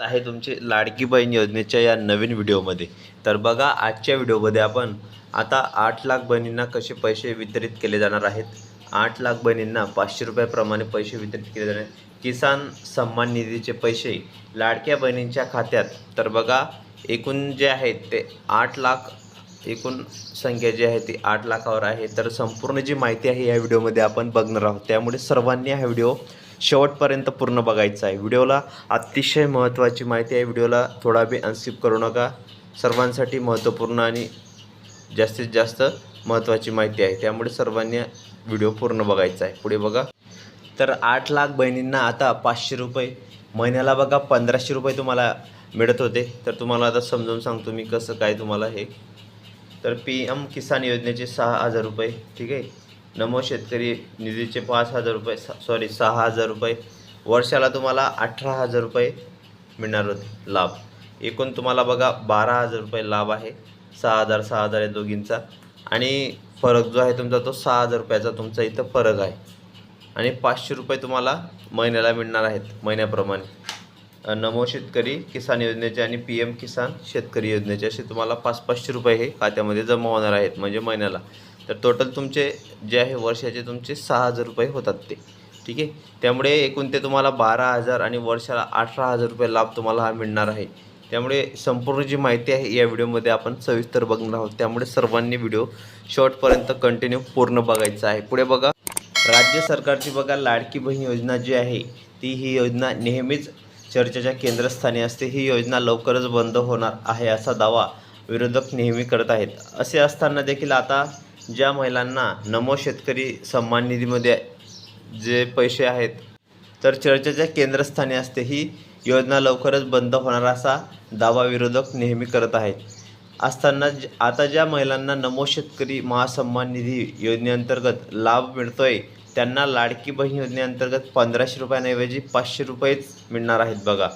आहे तुमचे लाडकी बहीण योजनेच्या या नवीन व्हिडिओमध्ये. तर बघा आजच्या व्हिडिओमध्ये आपण आता आठ लाख बहिणींना कसे पैसे वितरित केले जाणार आहेत? आठ लाख बहिणींना पाचशे रुपयाप्रमाणे पैसे वितरित केले जाणार आहेत. किसान सन्मान निधीचे पैसे लाडक्या बहिणींच्या खात्यात. तर बघा एकूण जे आहेत ते आठ लाख एकूण संख्या जी आहे ती आठ लाखावर आहे. तर संपूर्ण जी माहिती आहे या व्हिडिओमध्ये आपण बघणार आहोत. त्यामुळे सर्वांनी हा व्हिडिओ शेवटपर्यंत पूर्ण बघायचं आहे. व्हिडिओला अतिशय महत्त्वाची माहिती आहे. व्हिडिओला थोडा बी अनस्किप करू नका. सर्वांसाठी महत्त्वपूर्ण आणि जास्तीत जास्त महत्त्वाची माहिती आहे. त्यामुळे सर्वांनी व्हिडिओ पूर्ण बघायचा आहे. पुढे बघा. तर आठ लाख बहिणींना आता पाचशे रुपये. महिन्याला बघा पंधराशे रुपये तुम्हाला मिळत होते. तर तुम्हाला आता समजावून सांगतो मी कसं काय तुम्हाला हे. तर पी एम किसान योजनेचे सहा हजार रुपये. ठीक आहे? नमो शेतकरी निधीचे पाच हजार रुपये सॉरी सहा हजार रुपये. वर्षाला तुम्हाला अठरा हजार रुपये मिळणार होते लाभ. एकूण तुम्हाला बघा बारा हजार रुपये लाभ आहे. सहा हजार सहा हजार आहे दोघींचा. आणि फरक जो आहे तुमचा तो सहा हजार रुपयाचा तुमचा इथं फरक आहे. आणि पाचशे रुपये तुम्हाला महिन्याला मिळणार आहेत महिन्याप्रमाणे. नमो शेतकरी किसान योजनेचे आणि पी एम किसान शेतकरी योजनेचे असे तुम्हाला पाच पाचशे रुपये हे खात्यामध्ये जमा होणार आहेत म्हणजे महिन्याला. तर टोटल तुमचे जे आहे वर्षाचे तुमचे सहा हजार रुपये होतात ते. ठीक आहे? त्यामुळे एकूण ते तुम्हाला बारा हजार आणि वर्षाला अठरा हजार रुपये लाभ तुम्हाला हा मिळणार आहे. त्यामुळे संपूर्ण जी माहिती आहे या व्हिडिओमध्ये आपण सविस्तर बघणार आहोत. त्यामुळे सर्वांनी व्हिडिओ शॉर्टपर्यंत कंटिन्यू पूर्ण बघायचा आहे. पुढे बघा. राज्य सरकारची बघा लाडकी बहीण योजना जी आहे ती ही योजना नेहमीच चर्चेच्या केंद्रस्थानी असते. ही योजना लवकरच बंद होणार आहे असा दावा विरोधक नेहमी करत आहेत. असे असताना देखील आता ज्या महिलांना नमो शेतकरी सन्मान निधीमध्ये जे पैसे आहेत तर चर्चेच्या केंद्रस्थानी असते ही योजना लवकरच बंद होणार असा दावा विरोधक नेहमी करत आहेत असताना ज- आता ज्या महिलांना नमो शेतकरी महासन्मान निधी योजनेअंतर्गत लाभ मिळतोय त्यांना लाडकी बहीण योजनेअंतर्गत पंधराशे रुपयांऐवजी पाचशे रुपयेच मिळणार आहेत बघा.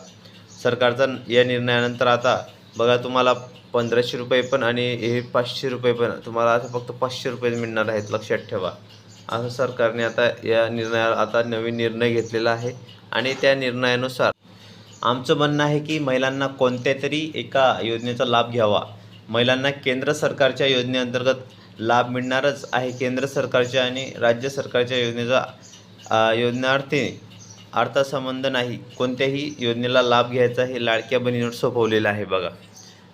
सरकारचा या निर्णयानंतर आता बघा तुम्हाला पंधराशे रुपये पण आणि हे पाचशे रुपये पण. तुम्हाला आता फक्त पाचशे रुपये मिळणार आहेत लक्षात ठेवा. असं सरकारने आता या निर्णयावर आता नवीन निर्णय घेतलेला आहे आणि त्या निर्णयानुसार आमचं म्हणणं आहे की महिलांना कोणत्या तरी एका योजनेचा लाभ घ्यावा. महिलांना केंद्र सरकारच्या योजनेअंतर्गत लाभ मिळणारच आहे. केंद्र सरकारच्या आणि राज्य सरकारच्या योजनेचा योजनार्थी अर्थसंबंध नाही. कोणत्याही योजनेला लाभ घ्यायचा हे लाडक्या बहिणीवर सोपवलेलं आहे बघा.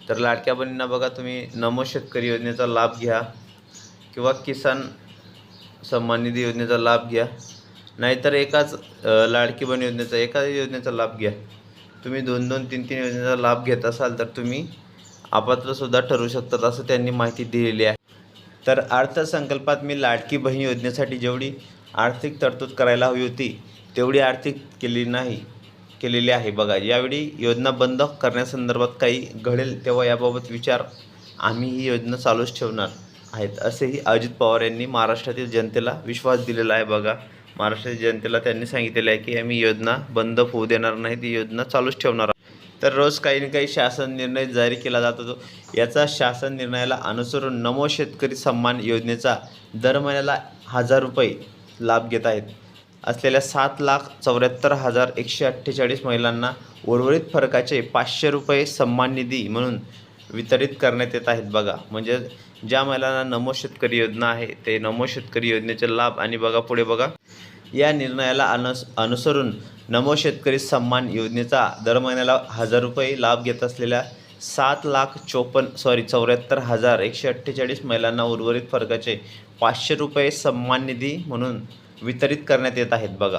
तर लाडक्या बहिणींना बघा तुम्ही नमो शेतकरी योजनेचा लाभ घ्या किंवा किसान सन्मान निधी योजनेचा लाभ घ्या. नाहीतर एकाच लाडकी बहीण योजनेचा एकाच योजनेचा लाभ घ्या. तुम्ही दोन दोन तीन तीन योजनेचा लाभ घेत असाल तर तुम्ही आपात्रसुद्धा ठरू शकतात असं त्यांनी माहिती दिलेली आहे. तर अर्थसंकल्पात मी लाडकी बहीण योजनेसाठी जेवढी आर्थिक तरतूद करायला हवी होती तेवढी आर्थिक केली नाही. केलेली आहे. बघा यावेळी योजना बंद करण्यासंदर्भात काही घडेल तेव्हा याबाबत विचार आम्ही ही योजना चालूच ठेवणार आहेत असेही अजित पवार यांनी महाराष्ट्रातील जनतेला विश्वास दिलेला आहे. बघा महाराष्ट्रातील जनतेला त्यांनी सांगितलेलं आहे की आम्ही योजना बंद होऊ देणार नाही ती योजना चालूच ठेवणार आहोत. तर रोज काही ना काही शासन निर्णय जारी केला जात होतो. याचा शासन निर्णयाला अनुसरून नमो शेतकरी सन्मान योजनेचा दर महिन्याला हजार रुपये लाभ घेत आहेत. असलेल्या सात लाख चौऱ्याहत्तर हजार एकशे अठ्ठेचाळीस महिलांना उर्वरित फरकाचे पाचशे रुपये सन्मान निधी म्हणून वितरित करण्यात येत आहेत बघा. म्हणजे ज्या महिलांना नमो शेतकरी योजना आहे ते नमो शेतकरी योजनेचे लाभ आणि बघा पुढे बघा. या निर्णयाला अनुस अनुसरून नमो शेतकरी सन्मान योजनेचा दर महिन्याला हजार रुपये लाभ घेत असलेल्या सात लाख चोपन्न सॉरी चौऱ्याहत्तर हजार एकशे अठ्ठेचाळीस महिलांना उर्वरित फरकाचे पाचशे रुपये सन्मान निधी म्हणून वितरित करण्यात येत आहेत. बघा.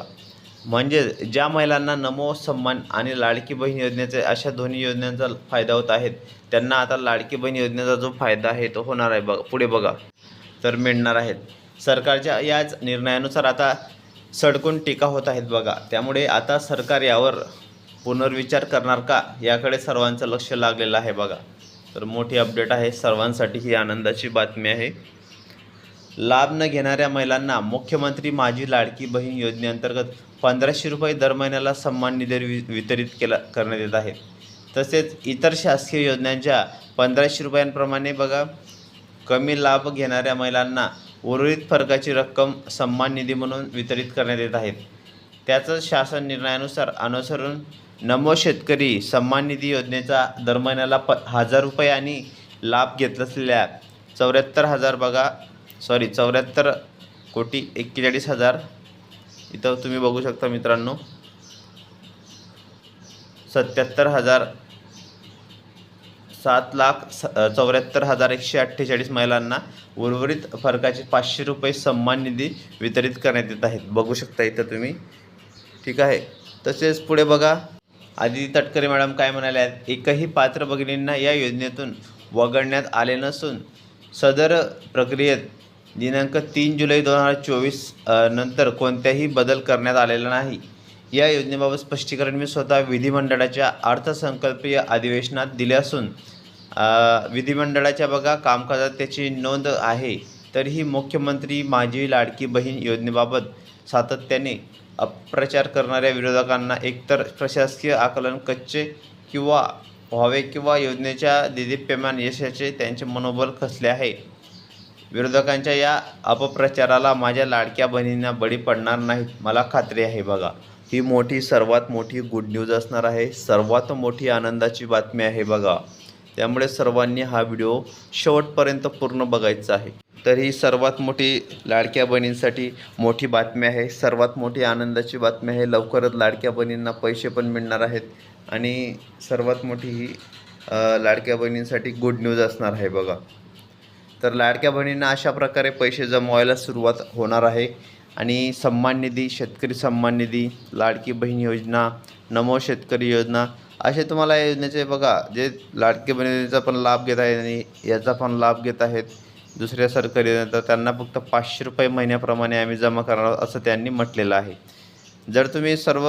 म्हणजे ज्या महिलांना नमो सन्मान आणि लाडकी बहीण योजनेचे अशा दोन्ही योजनांचा फायदा होत आहेत त्यांना आता लाडकी बहीण योजनेचा जो फायदा आहे तो होणार आहे. बघा पुढे बघा. तर मिळणार आहेत. सरकारच्या याच निर्णयानुसार आता सडकून टीका होत आहेत बघा. त्यामुळे आता सरकार यावर पुनर्विचार करणार का याकडे सर्वांचं लक्ष लागलेलं आहे बघा. तर मोठी अपडेट आहे. सर्वांसाठी ही आनंदाची बातमी आहे. लाभ न घेणाऱ्या महिलांना मुख्यमंत्री माझी लाडकी बहीण योजनेअंतर्गत पंधराशे रुपये दर महिन्याला सन्मान निधी वि वितरित केला करण्यात येत आहे. तसेच इतर शासकीय योजनांच्या पंधराशे रुपयांप्रमाणे बघा कमी लाभ घेणाऱ्या महिलांना उर्वरित फरकाची रक्कम सन्मान निधी म्हणून वितरित करण्यात येत आहेत त्याचं शासन निर्णयानुसार अनुसरून नमो शेतकरी सन्मान निधी योजनेचा दर महिन्याला प हजार रुपये आणि लाभ घेत असलेल्या चौऱ्याहत्तर हजार बघा सॉरी चौऱ्याहत्तर कोटी एक्केचाळीस हजार. इथं तुम्ही बघू शकता मित्रांनो. सत्याहत्तर हजार सात लाख स चौऱ्याहत्तर हजार एकशे अठ्ठेचाळीस महिलांना उर्वरित फरकाचे पाचशे रुपये सन्मान निधी वितरित करण्यात येत आहेत. बघू शकता इथं तुम्ही. ठीक आहे. तसेच पुढे बघा. आदिती तटकरे मॅडम काय म्हणाल्या आहेत? एकही पात्र भगिनींना या योजनेतून वगळण्यात आले नसून सदर प्रक्रियेत दिनांक तीन जुलै दोन हजार चोवीस नंतर कोणत्याही बदल करण्यात आलेला नाही. या योजनेबाबत स्पष्टीकरण मी स्वतः विधिमंडळाच्या अर्थसंकल्पीय अधिवेशनात दिले असून विधिमंडळाच्या बघा कामकाजात त्याची नोंद आहे. तरीही मुख्यमंत्री माझी लाडकी बहीण योजनेबाबत सातत्याने अप्रचार करणाऱ्या विरोधकांना एकतर प्रशासकीय आकलन कच्चे किंवा व्हावे किंवा योजनेच्या दिदीप्यमान यशाचे त्यांचे मनोबल खचले आहे. विरोधकांच्या या अपप्रचाराला माझ्या लाडक्या बहिणींना बळी पडणार नाहीत मला खात्री आहे बघा. ही मोठी सर्वात मोठी गुड न्यूज असणार आहे. सर्वात मोठी आनंदाची बातमी आहे बघा. त्यामुळे सर्वांनी हा व्हिडिओ शेवटपर्यंत पूर्ण बघायचा आहे. तर ही सर्वात मोठी लाडक्या बहिणींसाठी मोठी बातमी आहे. सर्वात मोठी आनंदाची बातमी आहे. लवकरच लाडक्या बहिणींना पैसे पण मिळणार आहेत. आणि सर्वात मोठी ही लाडक्या बहिणींसाठी गुड न्यूज असणार आहे बघा. तर लाडक्या बहिणींना अशा प्रकारे पैसे जमवायला सुरुवात होणार आहे. आणि सन्मान निधी शेतकरी सन्मान निधी लाडकी बहीण योजना नमो शेतकरी योजना असे तुम्हाला या योजनेचे बघा जे लाडकी बहिणीचा पण लाभ घेत आहेत आणि याचा पण लाभ घेत आहेत दुसऱ्या सरकारी योजना तर त्यांना फक्त पाचशे रुपये महिन्याप्रमाणे आम्ही जमा करणार आहोत असं त्यांनी म्हटलेलं आहे. जर तुम्ही सर्व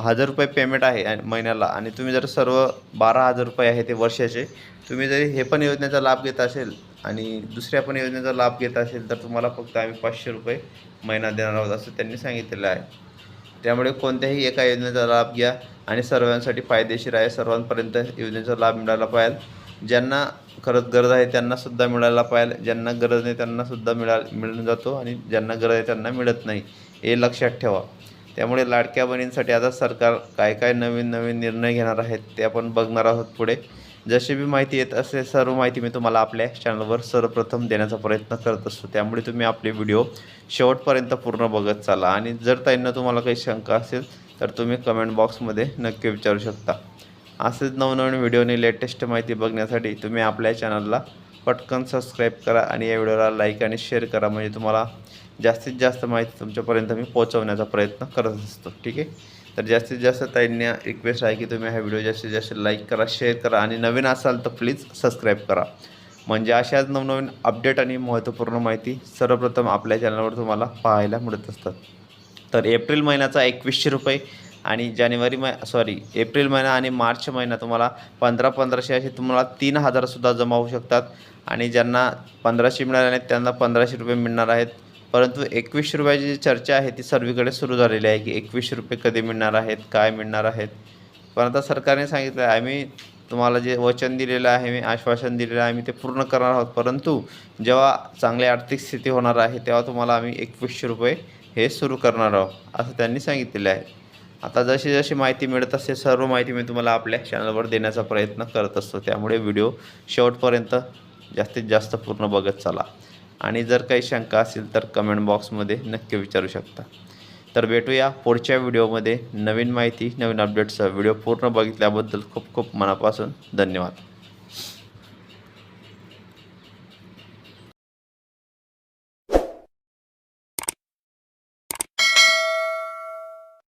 हजार रुपये पेमेंट आहे आणि महिन्याला आणि तुम्ही जर सर्व बारा हजार रुपये आहे ते वर्षाचे तुम्ही जरी हे पण योजनेचा लाभ घेत असेल आणि दुसऱ्या पण योजनेचा लाभ घेत असेल तर तुम्हाला फक्त आम्ही पाचशे रुपये महिना देणार आहोत असं त्यांनी सांगितलेलं आहे. त्यामुळे कोणत्याही एका योजनेचा लाभ घ्या आणि सर्वांसाठी फायदेशीर आहे सर्वांपर्यंत योजनेचा लाभ मिळाला पाहिजे. ज्यांना खरंच गरज आहे त्यांनासुद्धा मिळायला पाहिजे ज्यांना गरज नाही त्यांनासुद्धा मिळा मिळून जातो आणि ज्यांना गरज आहे त्यांना मिळत नाही हे लक्षात ठेवा. त्यामुळे लाडक्या बहिणींसाठी आता सरकार काय काय नवीन नवीन निर्णय घेणार आहेत ते आपण बघणार आहोत पुढे. जशी बी माहिती येत असे सर्व माहिती मी तुम्हाला आपल्या चॅनलवर सर्वप्रथम देण्याचा प्रयत्न करत असतो. त्यामुळे तुम्ही आपले व्हिडिओ शेवटपर्यंत पूर्ण बघत चाला. आणि जर ताईंना तुम्हाला काही शंका असेल तर तुम्ही कमेंट बॉक्समध्ये नक्की विचारू शकता. असेच नवनवीन व्हिडिओने लेटेस्ट माहिती बघण्यासाठी तुम्ही आपल्या चॅनलला पटकन सबस्क्राईब करा आणि या व्हिडिओला लाईक आणि शेअर करा. म्हणजे तुम्हाला जास्तीत जास्त माहिती तुमच्यापर्यंत मी पोहोचवण्याचा प्रयत्न करत असतो. ठीक आहे? तर जास्तीत जास्त ताईंना रिक्वेस्ट आहे की तुम्ही हा व्हिडिओ जास्तीत जास्त लाईक करा शेअर करा आणि नवीन असाल तर प्लीज सबस्क्राईब करा. म्हणजे अशाच नवनवीन अपडेट आणि महत्त्वपूर्ण माहिती सर्वप्रथम आपल्या चॅनलवर तुम्हाला पाहायला मिळत असतात. तर एप्रिल महिन्याचा एकवीसशे रुपये आणि जानेवारी मै सॉरी एप्रिल महिना आणि मार्च महिना तुम्हाला पंधरा पंधराशे असे तुम्हाला तीन हजारसुद्धा जमा होऊ शकतात. आणि ज्यांना पंधराशे मिळाले नाहीत त्यांना पंधराशे रुपये मिळणार आहेत. परंतु एकवीसशे रुपयाची जी चर्चा आहे ती सर्वीकडे सुरू झालेली आहे की एकवीसशे रुपये कधी मिळणार आहेत काय मिळणार आहेत. पण आता सरकारने सांगितलं आहे आम्ही तुम्हाला जे वचन दिलेलं आहे मी आश्वासन दिलेलं आहे आम्ही ते पूर्ण करणार आहोत. परंतु जेव्हा चांगली आर्थिक स्थिती होणार आहे तेव्हा तुम्हाला आम्ही एकवीसशे रुपये हे सुरू करणार आहोत असं त्यांनी सांगितलेलं आहे. आता जशी जशी माहिती मिळत असते सर्व माहिती मी तुम्हाला आपल्या चॅनलवर देण्याचा प्रयत्न करत असतो. त्यामुळे व्हिडिओ शेवटपर्यंत जास्तीत जास्त पूर्ण बघत चला. आणि जर काही शंका असेल तर कमेंट बॉक्समध्ये नक्की विचारू शकता. तर भेटूया पुढच्या व्हिडिओमध्ये नवीन माहिती नवीन अपडेट्ससह व्हिडिओ पूर्ण बघितल्याबद्दल खूप खूप मनापासून धन्यवाद.